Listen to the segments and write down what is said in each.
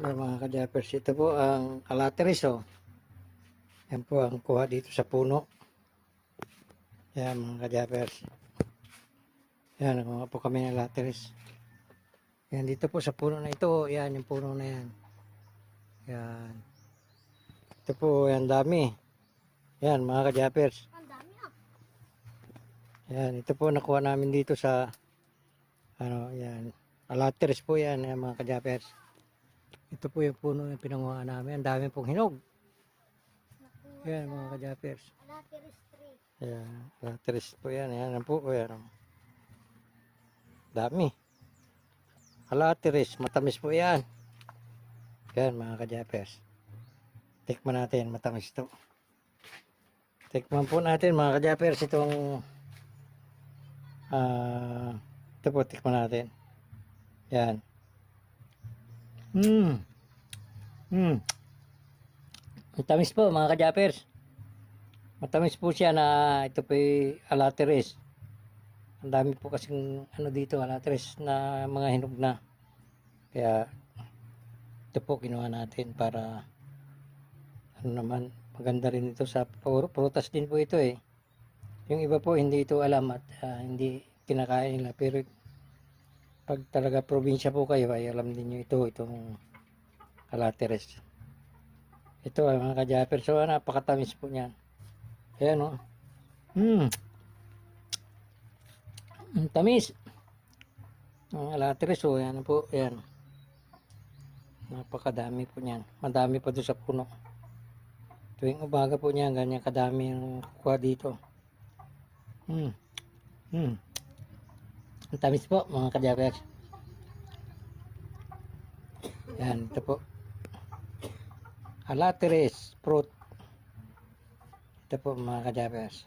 Mga mga kadyapers, ito po ang alateris oh. Yan po ang kuha dito sa puno. Yan mga kadyapers. Yan, nakuha po kami ng alateris. Yan, dito po sa puno na ito. Yan, yung puno na yan. Yan. Ito po, yan dami. Yan, mga kadyapers. Ang dami ah. Yan, ito po nakuha namin dito sa ano, yan. Alateris po yan, yan mga kadyapers. Ito po yung puno yung pinanguha namin. Ang dami pong hinog. Nakuha Yan mga kadyapers. Alateris tree. Yan, alateris po yan. Yan ang po, yan. oh. Dami. Alateris, matamis po yan. Yan mga kadyapers. Tikman natin, matamis to. Tikman po natin mga kadyapers itong ah ito po, tikman natin. Yan. Hmm. Hmm. Matamis po mga kadyapers. Matamis po siya na ito po alateris. Ang dami po kasing ano dito alateris na mga hinog na. Kaya ito po kinuha natin para ano naman maganda rin ito sa prutas din po ito eh. Yung iba po hindi ito alam at ah, hindi kinakain nila pero pag talaga probinsya po kayo ay alam din nyo ito itong alateris. Ito ay mga kajaper. So, napakatamis po niyan. Ayan o. Hmm. Ang tamis. Ang alateris o. Ayan po. Ayan. Napakadami po niyan. Madami pa doon sa puno. Tuwing umaga po niyan, ganyan kadami yung kuha dito. Hmm. Hmm. Ang tamis po, mga kajaper. Yan, ito po. Alateres fruit. Ito po mga kajapers.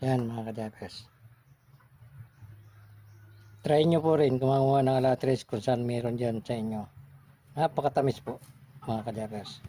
Yan mga kajapers. Try nyo po rin kumakuha ng alateres kung saan meron dyan sa inyo. Napakatamis po mga kajapers.